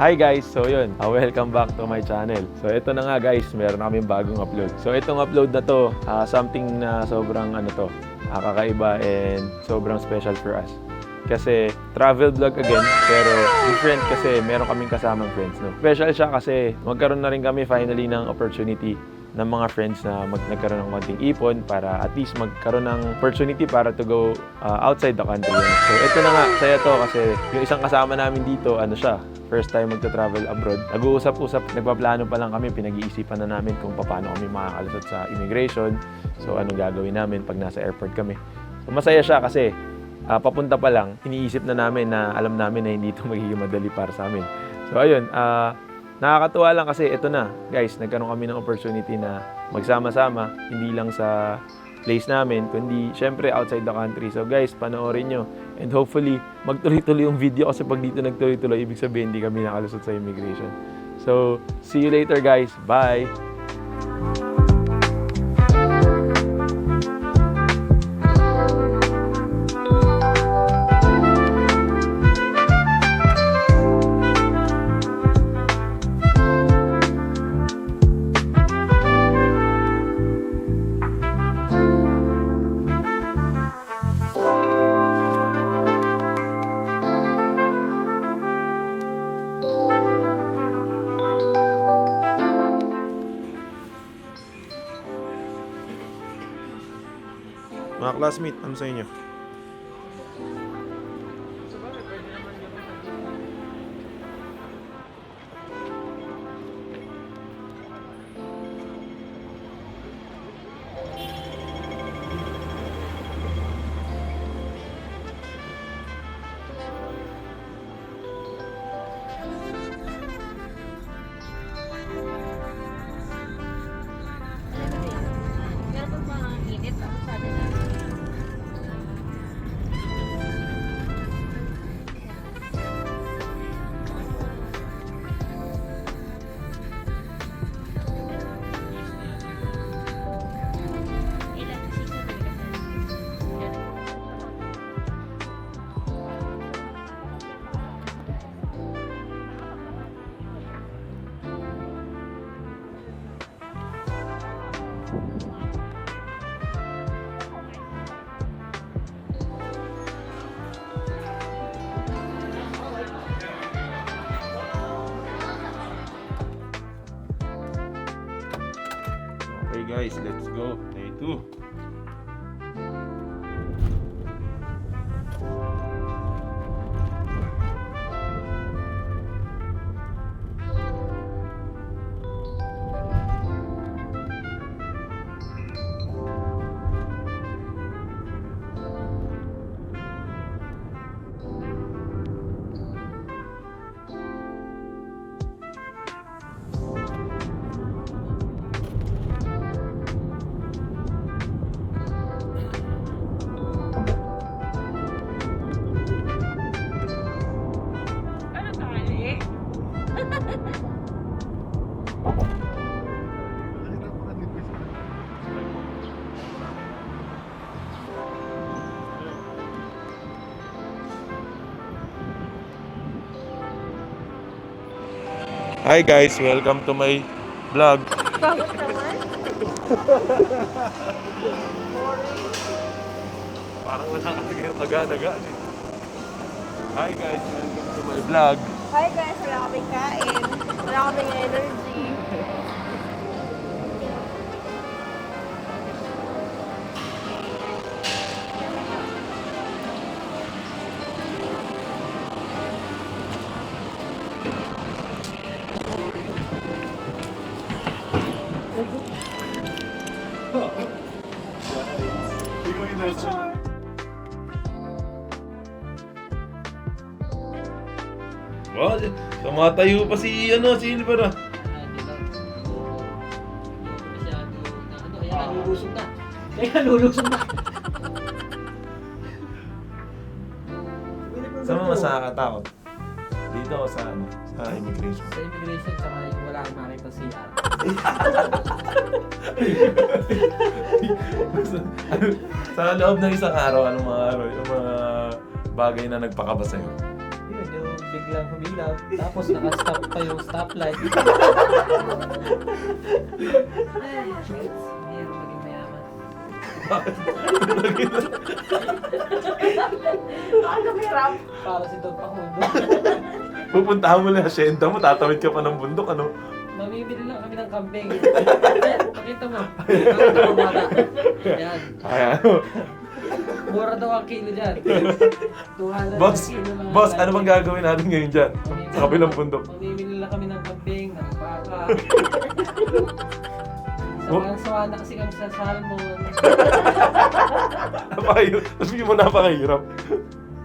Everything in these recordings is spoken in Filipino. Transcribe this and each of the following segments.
Hi guys! So yun, uh, welcome back to my channel. So ito na nga guys, meron na kaming bagong upload. So itong upload na to, ah, something na sobrang ano to, ah, kakaiba and sobrang special for us. Kasi travel vlog again, pero different kasi meron kaming kasamang friends. No? Special siya kasi magkaroon na rin kami finally ng opportunity ng mga friends na mag nagkaroon ng konting ipon para at least magkaroon ng opportunity para to go uh, outside the country. So ito na nga, saya to kasi yung isang kasama namin dito, ano siya, first time magta-travel abroad. Nag-uusap-usap, nagpaplano pa lang kami, pinag-iisipan na namin kung paano kami makakalusot sa immigration. So anong gagawin namin pag nasa airport kami. So masaya siya kasi ah, papunta pa lang, iniisip na namin na alam namin na hindi ito magiging madali para sa amin. So ayun, ah, nakakatuwa lang kasi ito na, guys, nagkaroon kami ng opportunity na magsama-sama, hindi lang sa place namin, kundi syempre outside the country. So guys, panoorin nyo. And hopefully, magtuloy-tuloy yung video kasi pag dito nagtuloy-tuloy, ibig sabihin hindi kami nakalusot sa immigration. So, see you later guys. Bye! Classmate, ano sa inyo? Guys, let's go. Day 2. Hi guys, welcome to my vlog. Parang wala kasi kayo taga-daga. Hi guys, welcome to my vlog. Hi guys, wala kaming kain. Wala kaming energy. Wow, tumatayo pa si ano, si Silver ah. Kaya lulusog na. Kaya lulusog na. Saan mo mas nakakatakot? Dito o sa ano? Sa immigration? Sa immigration, tsaka wala kang makita CR. Sa loob ng isang araw, anong mga, ano, yung mga bagay na nagpakaba sa'yo? Yun, yung bigla biglang humilap. Tapos naka-stop pa yung stoplight. Mahirap maging mayaman. Bakit kami ram? Para si Don Pakundo. Pupuntahan mo na asyenda mo, tatawid ka pa ng bundok, ano? Mamimili lang kami ng kambing. Ayan, pakita mo. Pakita mo bata. Ayan. Ay, ano? Mura daw ang kilo dyan. 200 Boss, ang kilo lang. boss, ano bang gagawin natin ngayon dyan? Sa kabilang bundok. Mamimili lang kami ng kambing, ng baka. Sawang-sawa na kasi kami sa salmon. Napakahirap. Sabihin mo napakahirap.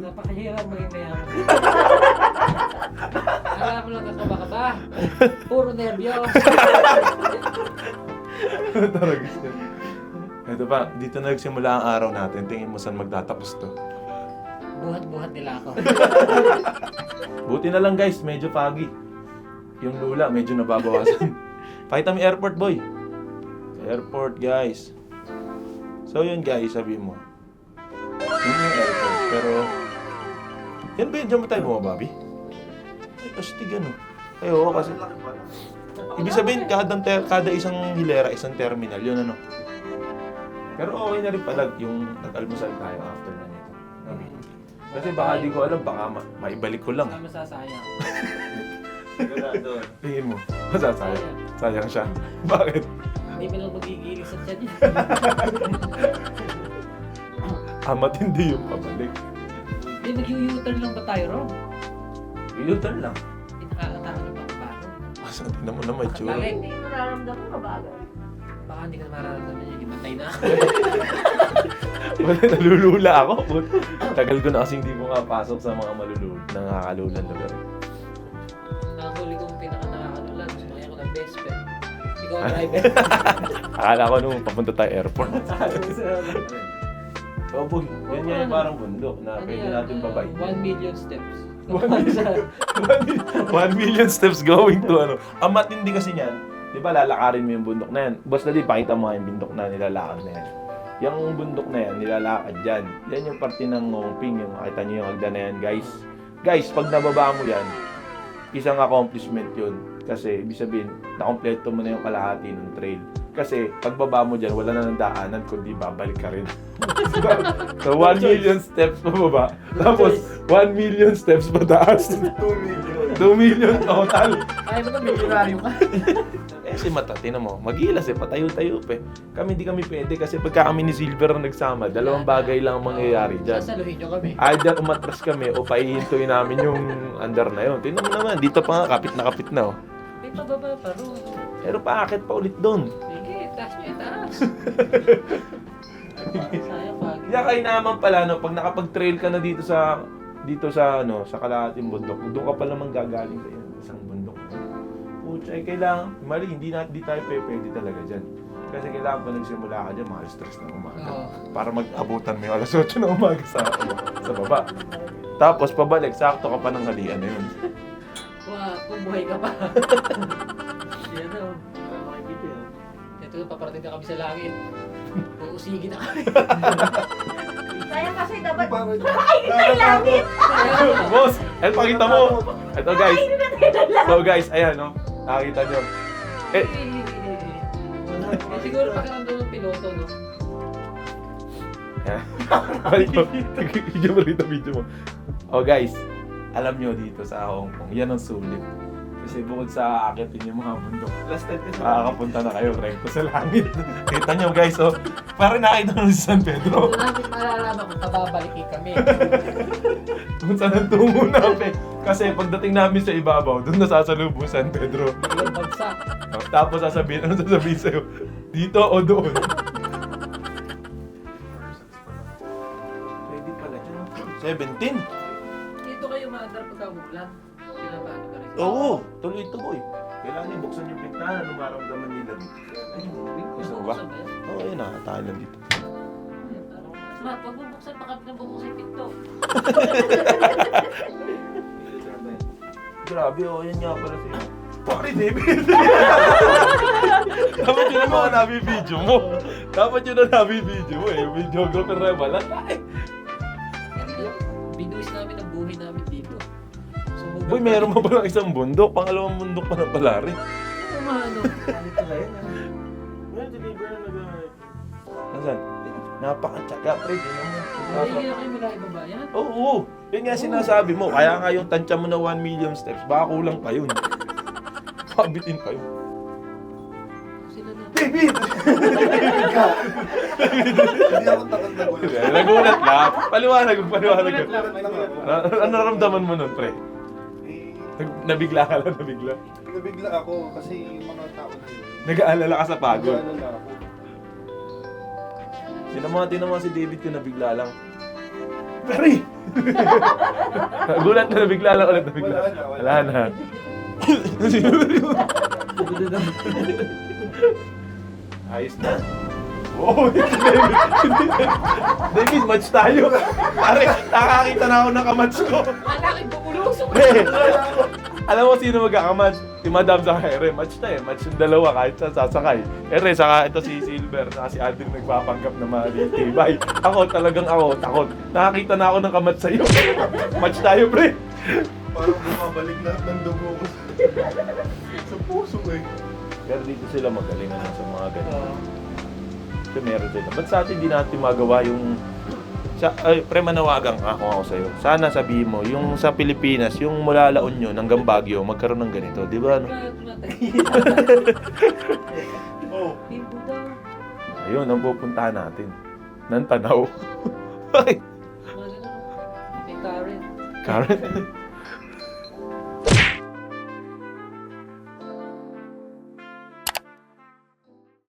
Napakahirap maging mayaman. Alam mo lang ako baka ba? Puro nervyo. Talaga siya. Ito pa, dito na nagsimula ang araw natin. Tingin mo saan magtatapos to. Buhat-buhat nila ako. Buti na lang guys, medyo foggy. Yung lula, medyo nababawasan. Pakita mo airport boy. Airport guys. So yun guys, sabi mo. Yun yung airport. Pero, yan ba yun? Diyan ba tayo bumababi? Astig ano. Ay, oo kasi. Ibig sabihin, kada, ter- kada isang hilera, isang terminal, yun ano. Pero okay na rin pala yung nag-almusal tayo after na nito. Sabi. Kasi baka di ko alam, baka ma- maibalik ko lang. Kami sasayang. Tingin mo, masasayang. Sayang siya. Bakit? Hindi mo lang magigiling sa tiyan niya. Amat hindi yung pabalik. Hindi, mag-u-turn lang ba tayo, Ron? U-turn lang. Pinakakatahan niyo pa ba? Asa, tingnan mo naman, tsura. Bakit? Hindi ko nararamdaman ka bagay. Baka hindi ka mararamdaman niya, himatay na. Wala, nalulula ako. Tagal ko na kasi hindi ko nga pasok sa mga malulula, nangakalulang lugar. Ang huli kong pinaka nakakalula, gusto kaya ko ng best friend. Ikaw ang driver. Akala ko nung papunta tayo airport. So, boy, yan nga yung parang bundok na Ano pwede yan? natin babay. Uh, One million steps. One million. One million steps going to ano. Ang matindi kasi niyan, di ba lalakarin mo yung bundok na yan. Boss na di, pakita mo nga yung bundok na nilalakad na yan. Yung bundok na yan, nilalakad dyan. Yan yung parte ng Ngongping, yung makita niyo yung hagdan na yan, guys. Guys, pag nababa mo yan, isang accomplishment yun. Kasi, ibig sabihin, nakompleto mo na yung kalahati ng trail. Kasi, pagbaba mo dyan, wala na ng daanan, kundi babalik ka rin. so, 1 million steps pababa. Tapos, 1 million steps pataas. 2 million. 2 million total. Ay, na milyonaryo ka. Eh, si Mata, tinan mo, magilas eh, patayo-tayo pa eh. Kami hindi kami pwede kasi pagka kami ni Silver ang nagsama, dalawang bagay lang ang mangyayari dyan. Sasaluhin niyo kami. Either umatras kami o paihintuin namin yung under na yun. Tingnan mo naman, dito pa nga, kapit na kapit na oh. May pababa pa ro. Pero paakit pa ulit doon. Sige, taas niyo itaas. Sayang pag. Kaya kayo naman pala, no, pag nakapag-trail ka na dito sa dito sa ano sa kalahating bundok, doon ka pa naman gagaling sa isang bundok. Pucha, eh, kailangan, mali, hindi, na, hindi tayo pe- pwede talaga dyan. Kasi kailangan pa nagsimula ka dyan, mga alas 3 ng umaga. Oo. Para mag-abutan mo yung alas 8 ng umaga sa, sa baba. Tapos pabalik, sakto ka pa ng halian na yun. Wow, kumuhay ka pa. Yan o. Ito, paparating na kami sa langit. Uusigin na kami. Sayang kasi dapat nakakaingit tayo langit. Boss, eh, pakita mo. Ito guys. So guys, ayan no. Nakita nyo. Eh, Eh, siguro pakiramdam ng piloto, no? Ayan. Balik mo. Video mo rito, video mo. Oh guys, alam nyo dito sa Hong Kong, yan ang sulit. Kasi bukod sa aakitin yung mga bundok, makakapunta na kayo rekto sa langit. Kita nyo guys, oh, parang nakita nyo si San Pedro. Natin malalaman kung kababalikin kami. Kung saan ang tungo namin. Kasi pagdating namin sa ibabaw, doon nasasalubong San Pedro. Biglang bagsak. Oh, Tapos sasabihin, ano sasabihin sa'yo? Dito o doon? Pwede pala dyan. 17? Pagka umulan. Kinabahan ka rin. Oo, tuloy ito boy. Kailangan ibuksan yung bintana nung maramdaman nila dito. Gusto mo ba? Oo, yun na. Tayo lang dito. Ma, pag bubuksan pa kami ng bubuksan yung pinto. Grabe, oh, yan nga pala sa'yo. Pari David! Dapat yun ang mga nabi-video mo. Dapat yun ang nabi-video mo eh. Yung videographer na wala. Boy, meron pa palang isang bundok. Pangalawang bundok pa ng Palari. Umano. Ano pala yun? ah? Ngayon, deliver na nag... Nasaan? Napakatsaga, pre. Hindi na kayo mula ibaba yan. Oo, oo. Yun nga sinasabi mo. Kaya nga yung tansya mo na 1 million steps, baka kulang pa yun. Pabitin pa yun. Sila na. David! Hindi ako takot na gulo. Nagulat lang. Paliwanag, paliwanag. Nagulat lang, nagulat lang. Na- Ano naramdaman mo nun, pre? Nag- nabigla ka lang, nabigla. nabigla ako kasi yung mga tao na yun. Nag-aalala ka sa pagod. Nag-aalala ako. Tinama, tinama si David ko nabigla lang. Pare! Gulat na nabigla lang ulit nabigla. Wala na. Wala na. Ayos na. Oh, David. David, match tayo. Pare, nakakita na ako ng kamats ko. Malaki bubulusok. Pre, alam mo sino magkakamatch? Si Madam sa Ere. Match na eh. Match yung dalawa kahit sa sasakay. Ere, saka ito si Silver, saka si Aldrin nagpapanggap na malitibay. Ako talagang ako, takot. Nakakita na ako ng kamat sa'yo. Match tayo, pre. Parang bumabalik lahat ng dugo ko sa puso eh. Pero dito sila magaling ano, sa mga ganyan. Oo. Kasi meron sila. Ba't sa atin di natin magawa yung... Sa, ay, pre, manawagan ako ako sa'yo. Sana sabihin mo, yung sa Pilipinas, yung mula La Union hanggang Baguio, magkaroon ng ganito. Di ba? Ano? Oh. Ayun, ang pupuntahan natin. Nang tanaw. Bakit? Karen. Karen?